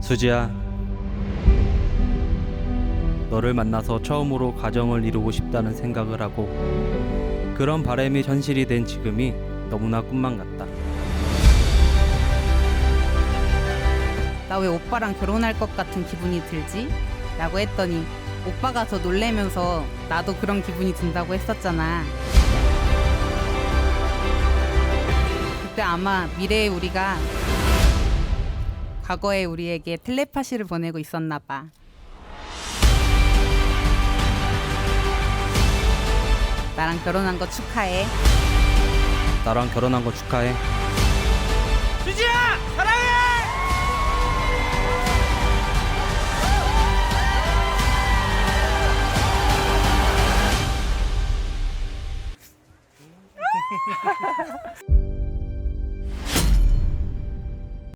수지야. 너를 만나서 처음으로 가정을 이루고 싶다는 생각을 하고 그런 바람이 현실이 된 지금이 너무나 꿈만 같다. 나 왜 오빠랑 결혼할 것 같은 기분이 들지? 라고 했더니 오빠가 더 놀래면서 나도 그런 기분이 든다고 했었잖아. 그때 아마 미래의 우리가 과거에 우리에게 텔레파시를 보내고 있었나 봐. 나랑 결혼한 거 축하해. 나랑 결혼한 거 축하해. 수지야 사랑해.